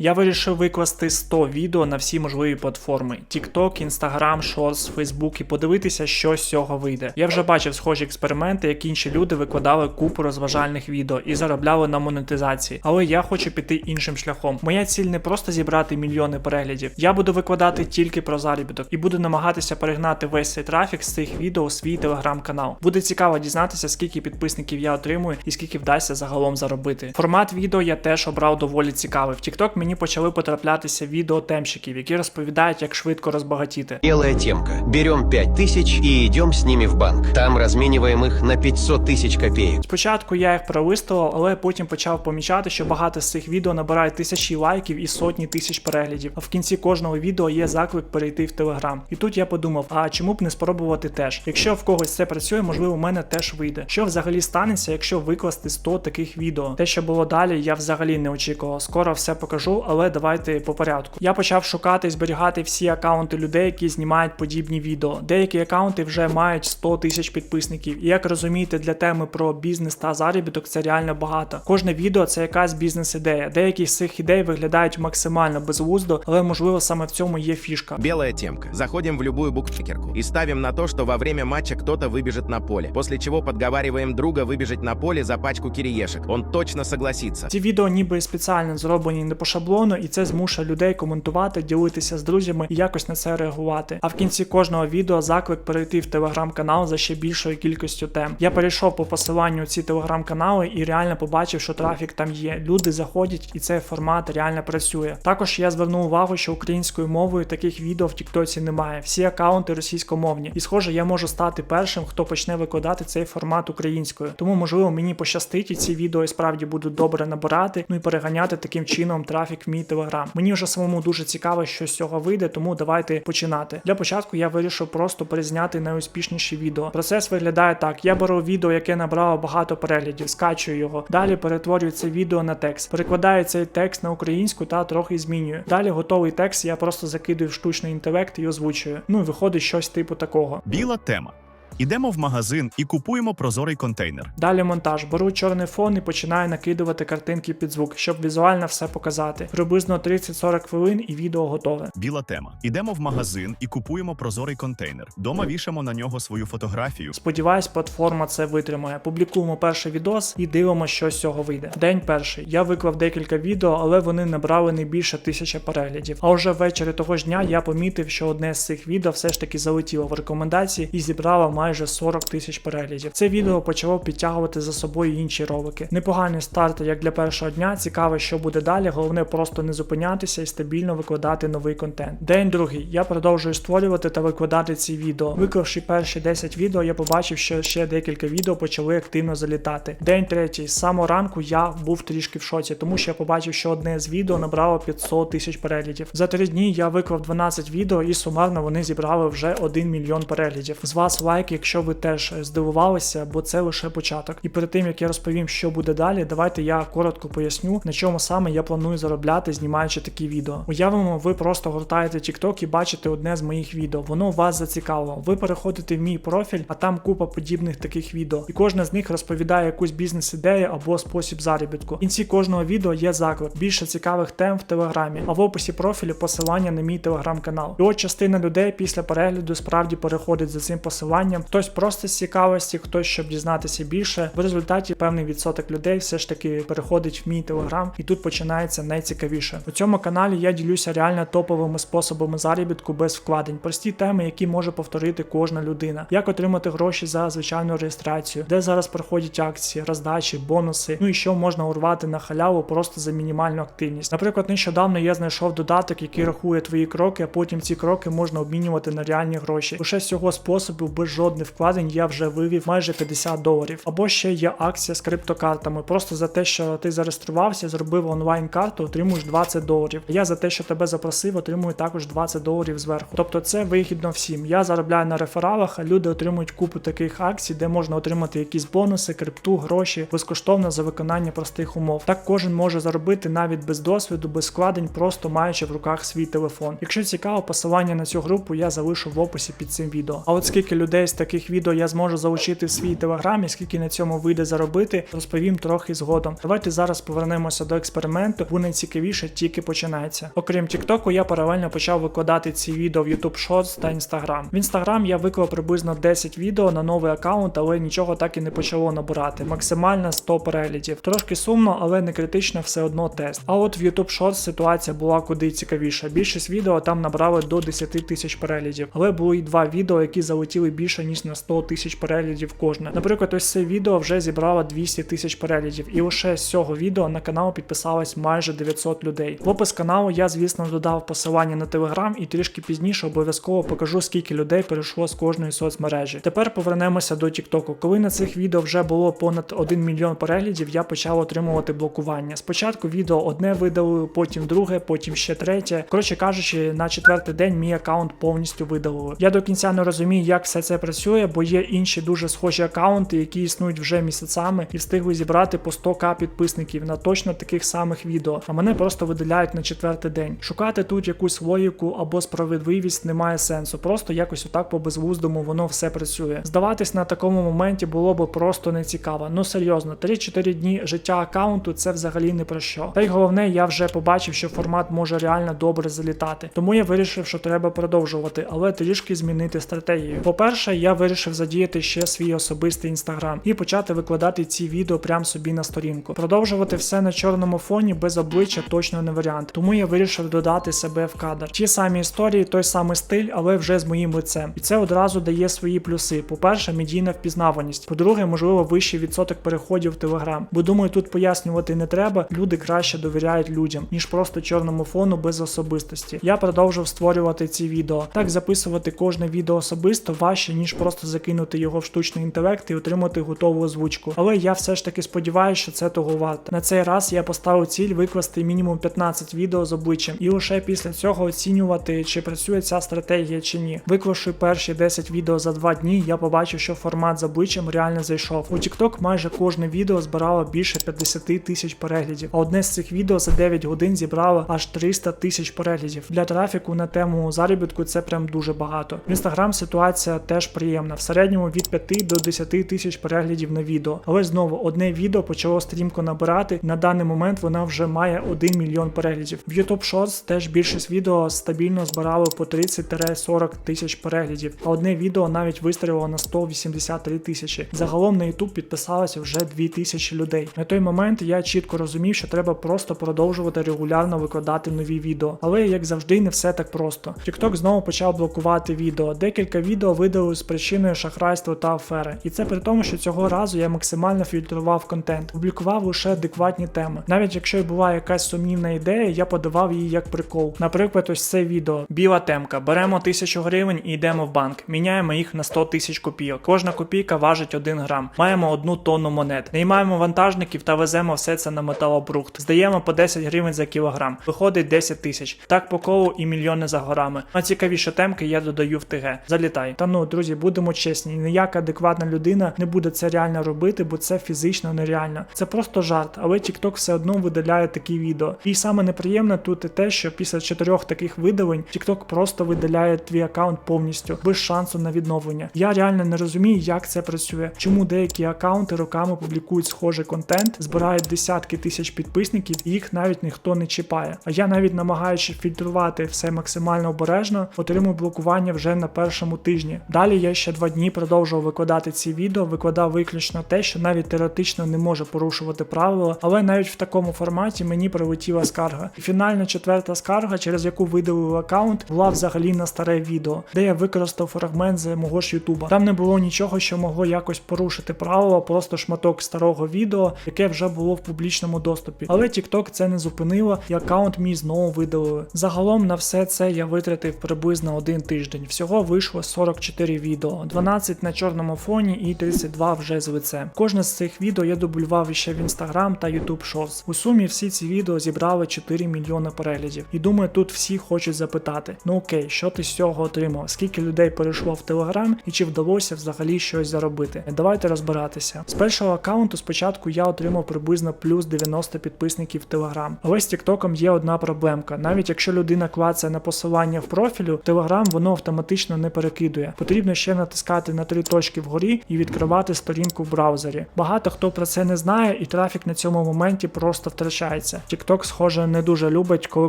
Я вирішив викласти 100 відео на всі можливі платформи: TikTok, Instagram, Shorts, Facebook і подивитися, що з цього вийде. Я вже бачив схожі експерименти, як інші люди викладали купу розважальних відео і заробляли на монетизації. Але я хочу піти іншим шляхом. Моя ціль не просто зібрати мільйони переглядів. Я буду викладати тільки про заробіток і буду намагатися перегнати весь цей трафік з цих відео у свій телеграм-канал. Буде цікаво дізнатися, скільки підписників я отримую і скільки вдасться загалом заробити. Формат відео я теж обрав доволі цікавий. В TikTok мені почали потраплятися відео темщиків, які розповідають, як швидко розбагатіти. Белая темка. Берем 5000 и идем с ними в банк. Там размениваем их на 500 тысяч копеек. Спочатку я їх пролистував, але потім почав помічати, що багато з цих відео набирають тисячі лайків і сотні тисяч переглядів. А в кінці кожного відео є заклик перейти в Телеграм. І тут я подумав: а чому б не спробувати теж? Якщо в когось це працює, можливо, в мене теж вийде. Що взагалі станеться, якщо викласти 100 таких відео? Те, що було далі, я взагалі не очікував. Скоро все покажу, але давайте по порядку. Я почав шукати і зберігати всі акаунти людей, які знімають подібні відео. Деякі акаунти вже мають 100 тисяч підписників. І як розумієте, для теми про бізнес та заробіток це реально багато. Кожне відео це якась бізнес-ідея. Деякі з цих ідей виглядають максимально безглуздо, але можливо саме в цьому є фішка. Белая темка. Заходим в любую букмекерку и ставим на то, что во время матча кто-то выбежит на поле. После чего подговариваем друга выбежать на поле за пачку кириешек. Он точно согласится. Ці відео ніби спеціально зроблені не по шаблону, і це змушує людей коментувати, ділитися з друзями і якось на це реагувати. А в кінці кожного відео заклик перейти в телеграм-канал за ще більшою кількістю тем. Я перейшов по посиланню ці телеграм-канали і реально побачив, що трафік там є. Люди заходять, і цей формат реально працює. Також я звернув увагу, що українською мовою таких відео в Тіктоці немає. Всі акаунти російськомовні. І схоже, я можу стати першим, хто почне викладати цей формат українською. Тому можливо мені пощастить, і ці відео і справді будуть добре набирати, ну і переганяти таким чином трафік в мій телеграм. Мені вже самому дуже цікаво, що з цього вийде, тому давайте починати. Для початку я вирішив просто перезняти найуспішніші відео. Процес виглядає так: я беру відео, яке набрало багато переглядів, скачую його. Далі перетворюю це відео на текст, перекладаю цей текст на українську та трохи змінюю. Далі готовий текст я просто закидую в штучний інтелект і озвучую. Ну і виходить щось типу такого. Біла тема. Ідемо в магазин і купуємо прозорий контейнер. Далі монтаж. Беру чорний фон і починаю накидувати картинки під звук, щоб візуально все показати. Приблизно 30-40 хвилин і відео готове. Біла тема. Ідемо в магазин і купуємо прозорий контейнер. Дома вішаємо на нього свою фотографію. Сподіваюсь, платформа це витримає. Публікуємо перший відос і дивимося, що з цього вийде. День перший. Я виклав декілька відео, але вони набрали не більше тисячі переглядів. А вже ввечері того ж дня я помітив, що одне з цих відео все ж таки залетіло в рекомендації і зібрало майже 40 тисяч переглядів. Це відео почало підтягувати за собою інші ролики. Непоганий старт як для першого дня. Цікаво, що буде далі. Головне просто не зупинятися і стабільно викладати новий контент. День другий. Я продовжую створювати та викладати ці відео. Виклавши перші 10 відео, я побачив, що ще декілька відео почали активно залітати. День третій. З самого ранку я був трішки в шоці, тому що я побачив, що одне з відео набрало 500 тисяч переглядів. За три дні я виклав 12 відео і сумарно вони зібрали вже 1 мільйон переглядів. З вас лайк, якщо ви теж здивувалися, бо це лише початок. І перед тим як я розповім, що буде далі, давайте я коротко поясню, на чому саме я планую заробляти, знімаючи такі відео. Уявимо, ви просто гортаєте TikTok і бачите одне з моїх відео. Воно вас зацікавило. Ви переходите в мій профіль, а там купа подібних таких відео. І кожне з них розповідає якусь бізнес-ідею або спосіб заробітку. В кінці кожного відео є заклик. Більше цікавих тем в телеграмі, а в описі профілю посилання на мій телеграм-канал. І от частина людей після перегляду справді переходить за цим посиланням. Хтось просто з цікавості, хтось щоб дізнатися більше. В результаті певний відсоток людей все ж таки переходить в мій телеграм, і тут починається найцікавіше. У цьому каналі я ділюся реально топовими способами заробітку без вкладень, прості теми, які може повторити кожна людина. Як отримати гроші за звичайну реєстрацію, де зараз проходять акції, роздачі, бонуси. Ну і що можна урвати на халяву просто за мінімальну активність. Наприклад, нещодавно я знайшов додаток, який рахує твої кроки, а потім ці кроки можна обмінювати на реальні гроші. Лише з цього способу без жодних вкладень я вже вивів майже 50 доларів. Або ще є акція з криптокартами. Просто за те, що ти зареєструвався, зробив онлайн карту, отримуєш 20 доларів. Я за те, що тебе запросив, отримую також 20 доларів зверху. Тобто це вигідно всім. Я заробляю на рефералах, а люди отримують купу таких акцій, де можна отримати якісь бонуси, крипту, гроші безкоштовно за виконання простих умов. Так кожен може заробити навіть без досвіду, без складень, просто маючи в руках свій телефон. Якщо цікаво, посилання на цю групу я залишу в описі під цим відео. А от скільки людей з таких відео я зможу залучити в свій телеграм і скільки на цьому вийде заробити, розповім трохи згодом. Давайте зараз повернемося до експерименту, бо найцікавіше тільки починається. Окрім Тіктоку, я паралельно почав викладати ці відео в YouTube Shorts та Instagram. В Instagram я виклав приблизно 10 відео на новий аккаунт, але нічого так і не почало набирати. Максимально 100 переглядів. Трошки сумно, але не критично, все одно тест. А от в YouTube Shorts ситуація була куди цікавіша. Більшість відео там набрали до 10 тисяч переглядів, але було і два відео, які залетіли більше ніж на 100 тисяч переглядів кожне. Наприклад, ось це відео вже зібрало 200 тисяч переглядів, і лише з цього відео на канал підписалось майже 900 людей. В опис каналу я, звісно, додав посилання на телеграм і трішки пізніше обов'язково покажу, скільки людей перейшло з кожної соцмережі. Тепер повернемося до Тіктоку. Коли на цих відео вже було понад 1 мільйон переглядів, я почав отримувати блокування. Спочатку відео одне видалили, потім друге, потім ще третє. Коротше кажучи, на четвертий день мій аккаунт повністю видалили. Я до кінця не розумію, як все це працює, бо є інші дуже схожі аккаунти, які існують вже місяцями і встигли зібрати по 100к підписників на точно таких самих відео. А мене просто видаляють на четвертий день. Шукати тут якусь логіку або справедливість немає сенсу. Просто якось отак по безвуздому воно все працює. Здаватись на такому моменті було би просто не цікаво. Ну серйозно, 3-4 дні життя аккаунту це взагалі не про що. Та й головне, я вже побачив, що формат може реально добре залітати. Тому я вирішив, що треба продовжувати, але трішки змінити стратегію. По-перше, я вирішив задіяти ще свій особистий інстаграм і почати викладати ці відео прямо собі на сторінку. Продовжувати все на чорному фоні без обличчя точно не варіант. Тому я вирішив додати себе в кадр. Ті самі історії, той самий стиль, але вже з моїм лицем. І це одразу дає свої плюси. По-перше, медійна впізнаваність. По-друге, можливо, вищий відсоток переходів в телеграм. Бо думаю, тут пояснювати не треба. Люди краще довіряють людям, ніж просто чорному фону без особистості. Я продовжив створювати ці відео. Так записувати кожне відео особисто важче, ніж просто закинути його в штучний інтелект і отримати готову озвучку. Але я все ж таки сподіваюся, що це того варто. На цей раз я поставив ціль викласти мінімум 15 відео з обличчям, і лише після цього оцінювати, чи працює ця стратегія чи ні. Виклавши перші 10 відео за 2 дні, я побачив, що формат з обличчям реально зайшов. У TikTok майже кожне відео збирало більше 50 тисяч переглядів, а одне з цих відео за 9 годин зібрало аж 300 тисяч переглядів. Для трафіку на тему заробітку це прям дуже багато. В Instagram ситуація теж приємна. В середньому від 5 до 10 тисяч переглядів на відео. Але знову одне відео почало стрімко набирати. На даний момент вона вже має 1 мільйон переглядів. В YouTube Shorts теж більшість відео стабільно збирали по 30-40 тисяч переглядів, а одне відео навіть вистрілило на 183 тисячі. Загалом на YouTube підписалося вже 2 тисячі людей. На той момент я чітко розумів, що треба просто продовжувати регулярно викладати нові відео. Але як завжди, не все так просто. TikTok знову почав блокувати відео. Декілька відео видали з причиною шахрайства та афери. І це при тому, що цього разу я максимально фільтрував контент, публікував лише адекватні теми. Навіть якщо й була якась сумнівна ідея, я подавав її як прикол. Наприклад, ось це відео. Біла темка. Беремо тисячу гривень і йдемо в банк. Міняємо їх на 100 тисяч копійок. Кожна копійка важить 1 грам. Маємо одну тонну монет. Наймаємо вантажників та веземо все це на металобрухт. Здаємо по 10 гривень за кілограм. Виходить 10 тисяч. Так по колу і мільйони за горами. А цікавіше темки я додаю в ТГ. Залітай. Та ну, друзі, будемо чесні, ніяка адекватна людина не буде це реально робити, бо це фізично нереально. Це просто жарт, але TikTok все одно видаляє такі відео. І саме неприємне тут і те, що після чотирьох таких видалень TikTok просто видаляє твій аккаунт повністю без шансу на відновлення. Я реально не розумію, як це працює. Чому деякі аккаунти роками публікують схожий контент, збирають десятки тисяч підписників, і їх навіть ніхто не чіпає. А я навіть намагаючись фільтрувати все максимально обережно, отримую блокування вже на першому тижні. Далі я ще два дні продовжував викладати ці відео, викладав виключно те, що навіть теоретично не може порушувати правила, але навіть в такому форматі мені прилетіла скарга. І фінальна четверта скарга, через яку видалив аккаунт, була взагалі на старе відео, де я використав фрагмент з мого ж Ютуба. Там не було нічого, що могло якось порушити правила, просто шматок старого відео, яке вже було в публічному доступі. Але TikTok це не зупинило, і аккаунт мій знову видалили. Загалом на все це я витратив приблизно один тиждень. Всього вийшло 44 відео, 12 на чорному фоні і 32 вже з лицем. Кожне з цих відео я дублював ще в Instagram та YouTube Shorts. У сумі всі ці відео зібрали 4 мільйони переглядів. І думаю, тут всі хочуть запитати: ну окей, що ти з цього отримав? Скільки людей перейшло в Telegram і чи вдалося взагалі щось заробити? Давайте розбиратися. З першого аккаунту спочатку я отримав приблизно плюс 90 підписників в Telegram. Але з TikTok є одна проблемка. Навіть якщо людина клацає на посилання в профілю, Telegram воно автоматично не перекидує. Потрібно ще ще натискати на три точки вгорі і відкривати сторінку в браузері. Багато хто про це не знає, і трафік на цьому моменті просто втрачається. TikTok, схоже, не дуже любить, коли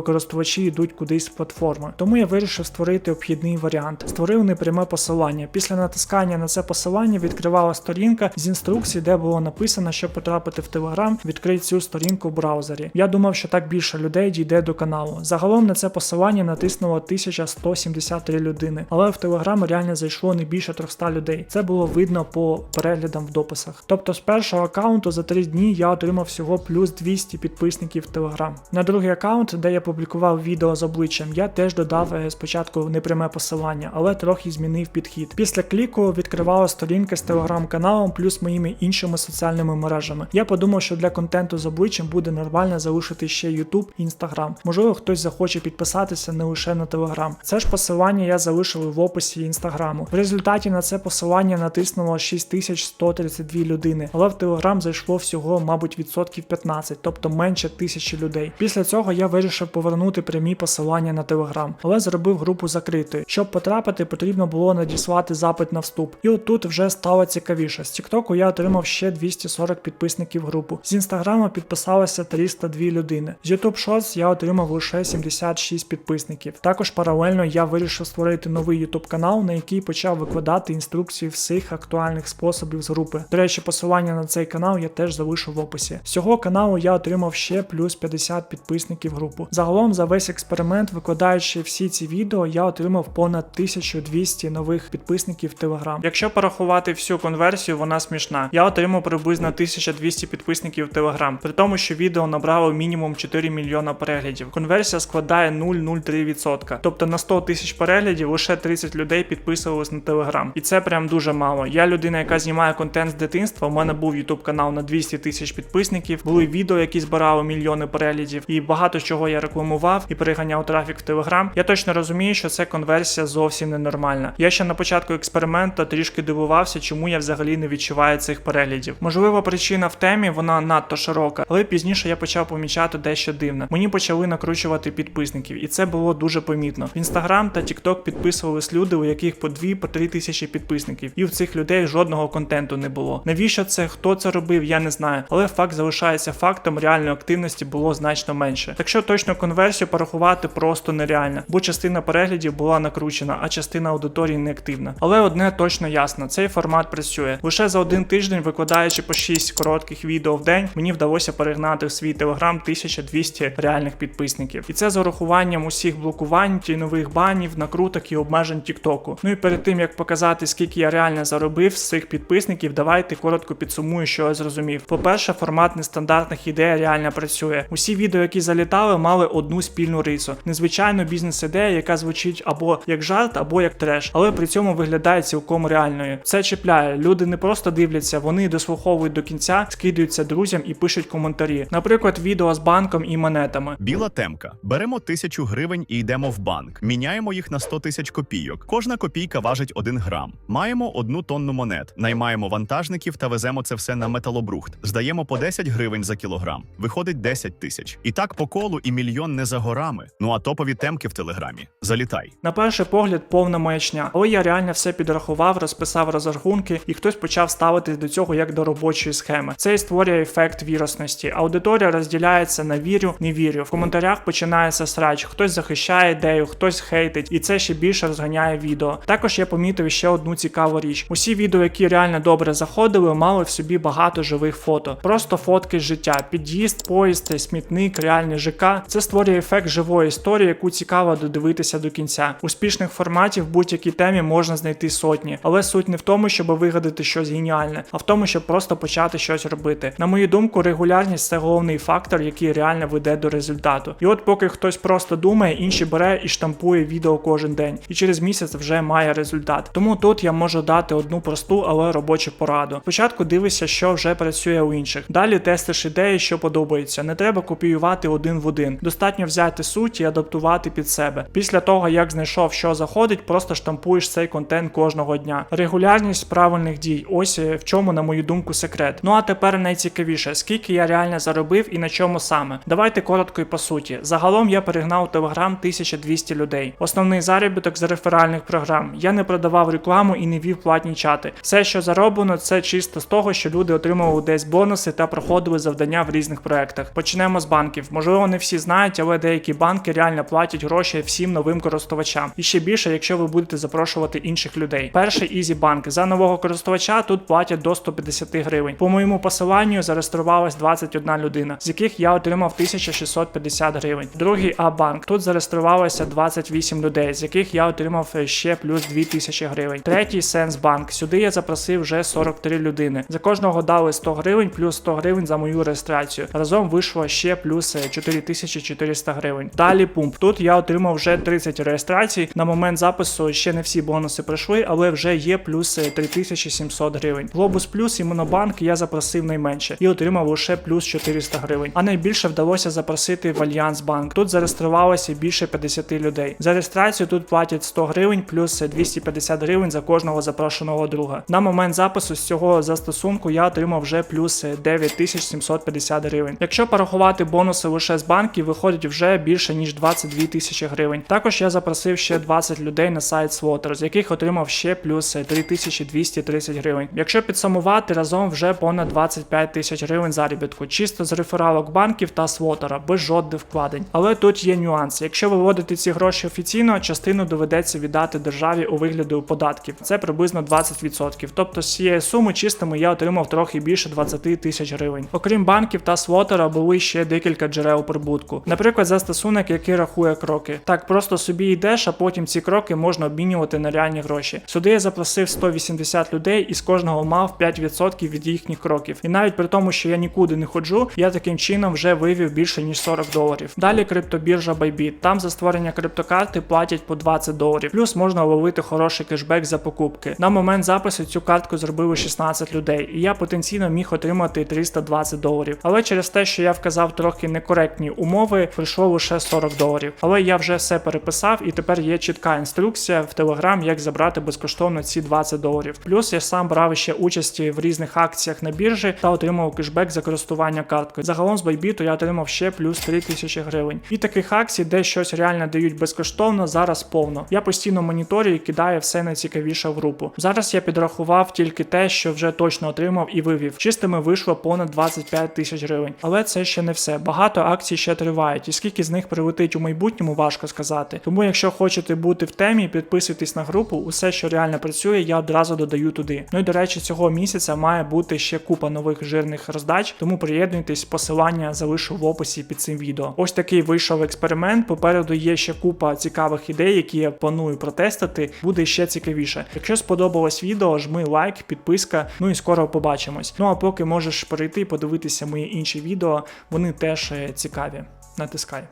користувачі йдуть кудись з платформи. Тому я вирішив створити обхідний варіант. Створив непряме посилання. Після натискання на це посилання відкривала сторінка з інструкції, де було написано, що потрапити в Telegram, відкрий цю сторінку в браузері. Я думав, що так більше людей дійде до каналу. Загалом на це посилання натиснуло 1173 людини, але в Telegram реально зайшло не більше 300 людей. Це було видно по переглядам в дописах. Тобто з першого аккаунту за 3 дні я отримав всього плюс 200 підписників в Telegram. На другий аккаунт, де я публікував відео з обличчям, я теж додав е, спочатку непряме посилання, але трохи змінив підхід. Після кліку відкривала сторінка з телеграм-каналом плюс моїми іншими соціальними мережами. Я подумав, що для контенту з обличчям буде нормально залишити ще YouTube і Instagram. Можливо, хтось захоче підписатися не лише на Telegram. Це ж посилання я залишив в описі інстаграму. В результаті на це посилання натиснуло 6132 людини, але в Telegram зайшло всього, мабуть, відсотків 15, тобто менше тисячі людей. Після цього я вирішив повернути прямі посилання на Telegram, але зробив групу закритою. Щоб потрапити, потрібно було надіслати запит на вступ. І отут вже стало цікавіше. З TikTok я отримав ще 240 підписників групу. З інстаграма підписалося 302 людини. З YouTube Shorts я отримав лише 76 підписників. Також паралельно я вирішив створити новий YouTube канал, на який почав викладати інструкції всіх актуальних способів з групи. До речі, посилання на цей канал я теж залишу в описі. З цього каналу я отримав ще плюс 50 підписників групу. Загалом за весь експеримент, викладаючи всі ці відео, я отримав понад 1200 нових підписників Telegram. Якщо порахувати всю конверсію, вона смішна. Я отримав приблизно 1200 підписників Telegram, при тому, що відео набрало мінімум 4 мільйона переглядів. Конверсія складає 0,03%. Тобто на 100 тисяч переглядів лише 30 людей підписувались на Telegram. І це прям дуже мало. Я людина, яка знімає контент з дитинства. У мене був YouTube канал на 200 тисяч підписників. Були відео, які збирали мільйони переглядів, і багато чого я рекламував і переганяв трафік в Telegram. Я точно розумію, що це конверсія зовсім ненормальна. Я ще на початку експерименту трішки дивувався, чому я взагалі не відчуваю цих переглядів. Можливо, причина в темі вона надто широка, але пізніше я почав помічати дещо дивне. Мені почали накручувати підписників, і це було дуже помітно. В Instagram та TikTok підписувались люди, у яких по 2 по 3 тисячі підписників, і в цих людей жодного контенту не було. Навіщо це, хто це робив, я не знаю, але факт залишається фактом, реальної активності було значно менше. Так що точно конверсію порахувати просто нереально, бо частина переглядів була накручена, а частина аудиторії неактивна. Але одне точно ясно: цей формат працює. Лише за один тиждень, викладаючи по 6 коротких відео в день, мені вдалося перегнати в свій телеграм 1200 реальних підписників. І це з урахуванням усіх блокувань, тінових банів, накруток і обмежень Тіктоку. Ну і перед тим як показати, скільки я реально заробив з цих підписників, давайте коротко підсумую, що я зрозумів. По-перше, формат нестандартних ідей реально працює. Усі відео, які залітали, мали одну спільну рису. Незвичайну бізнес-ідея, яка звучить або як жарт, або як треш, але при цьому виглядає цілком реальною. Це чіпляє. Люди не просто дивляться, вони дослуховують до кінця, скидаються друзям і пишуть коментарі. Наприклад, відео з банком і монетами. Біла темка. Беремо тисячу гривень і йдемо в банк. Міняємо їх на 100 тисяч копійок. Кожна копійка важить 1 грам. Маємо одну тонну монет. Наймаємо вантажників та веземо це все на металобрухт. Здаємо по 10 гривень за кілограм. Виходить 10 тисяч. І так по колу і мільйон не за горами. Ну а топові темки в телеграмі. Залітай. На перший погляд, повна маячня, але я реально все підрахував, розписав розрахунки, і хтось почав ставитись до цього як до робочої схеми. Це і створює ефект вірусності. Аудиторія розділяється на вірю, не вірю. В коментарях починається срач, хтось захищає ідею, хтось хейтить, і це ще більше розганяє відео. Також я помітив ще одну цікаву річ: усі відео, які реально добре заходили, мали в собі багато живих фото. Просто фотки з життя, під'їзд, поїзд, смітник, реальний ЖК. Це створює ефект живої історії, яку цікаво додивитися до кінця. Успішних форматів в будь-якій темі можна знайти сотні, але суть не в тому, щоб вигадати щось геніальне, а в тому, щоб просто почати щось робити. На мою думку, регулярність це головний фактор, який реально веде до результату. І от поки хтось просто думає, інший бере і штампує відео кожен день, і через місяць вже має результат. Тому тут я можу дати одну просту, але робочу пораду. Спочатку дивишся, що вже працює у інших. Далі тестиш ідеї, що подобаються. Не треба копіювати один в один. Достатньо взяти суть і адаптувати під себе. Після того, як знайшов, що заходить, просто штампуєш цей контент кожного дня. Регулярність правильних дій. Ось е, в чому, на мою думку, секрет. Ну а тепер найцікавіше, скільки я реально заробив і на чому саме. Давайте коротко і по суті. Загалом я перегнав у Telegram 1200 людей. Основний заробіток з реферальних програм. Я не продавав давав рекламу і не вів платні чати. Все, що зароблено, це чисто з того, що люди отримували десь бонуси та проходили завдання в різних проектах. Почнемо з банків. Можливо, не всі знають, але деякі банки реально платять гроші всім новим користувачам. І ще більше, якщо ви будете запрошувати інших людей. Перший Easy Bank. За нового користувача тут платять до 150 гривень. По моєму посиланню зареєструвалась 21 людина, з яких я отримав 1650 гривень. Другий А-банк. Тут зареєструвалося 28 людей, з яких я отримав е, ще плюс 2000 гривень. Третій Сенсбанк. Сюди я запросив вже 43 людини. За кожного дали 100 гривень, плюс 100 гривень за мою реєстрацію. Разом вийшло ще плюс е, 4400 гривень. Далі пумп. Тут я отримав вже 30 реєстрацій. На момент запису ще не всі бонуси пройшли, але вже є плюс е, 3700 гривень. Глобус Плюс і Монобанк я запросив найменше і отримав лише плюс 400 гривень. А найбільше вдалося запросити в Альянс Банк. Тут зареєструвалося більше 50 людей. За реєстрацію тут платять 100 гривень плюс 250 гривень за кожного запрошеного друга. На момент запису з цього застосунку я отримав вже плюс 9750 гривень. Якщо порахувати бонуси лише з банків, виходить вже більше ніж 22 тисячі гривень. Також я запросив ще 20 людей на сайт Swotter, з яких отримав ще плюс 3230 гривень. Якщо підсумувати, разом вже понад 25 тисяч гривень заробітку, чисто з рефералок банків та Свотера, без жодних вкладень. Але тут є нюанс. Якщо виводити ці гроші офіційно, частину доведеться віддати державі у вигляді податків. Це приблизно 20%. Тобто з цієї суми чистими я отримав трохи більше 20 тисяч гривень. Окрім банків та Свотера, були ще декілька джерел прибутку. Наприклад, застосунок, який рахує кроки. Так просто собі йдеш, а потім ці кроки можна обмінювати на реальні гроші. Сюди я запросив 180 людей і з кожного мав 5% від їхніх кроків. І навіть при тому, що я нікуди не ходжу, я таким чином вже вивів більше ніж 40 доларів. Далі криптобіржа Bybit. Там за створення криптокарти платять по 20 доларів. Плюс можна ловити хороший кешбек за покупки. На момент запису цю картку зробили 16 людей, і я потенційно міг отримати 320 доларів. Але через те, що я вказав трохи некоректні умови, прийшло лише 40 доларів. Але я вже все переписав, і тепер є чітка інструкція в Telegram, як забрати безкоштовно ці 20 доларів. Плюс я сам брав ще участі в різних акціях на біржі та отримав кешбек за користування карткою. Загалом з Bybit я отримав ще плюс 3000 гривень. І таких акцій, де щось реально дають безкоштовно, зараз повно. Я постійно моніторю і кидаю все найцікавіше в групу. Зараз я підрахував тільки те, що вже точно отримав і вивів. Чистими вийшло понад 25 тисяч гривень. Але це ще не все. Багато акцій ще тривають, і скільки з них прилетить у майбутньому, важко сказати. Тому, якщо хочете бути в темі, підписуйтесь на групу. Усе, що реально працює, я одразу додаю туди. Ну і до речі, цього місяця має бути ще купа нових жирних роздач, тому приєднуйтесь, посилання залишу в описі під цим відео. Ось такий вийшов експеримент. Попереду є ще купа цікавих ідей, які я планую протестити. Буде ще цікавіше. Якщо сподобалось відео, жми лайк, підписка. Ну і скоро побачимось. Ну а поки можеш перейти і подивитися мої інші відео, вони теж е, цікаві. Натискай.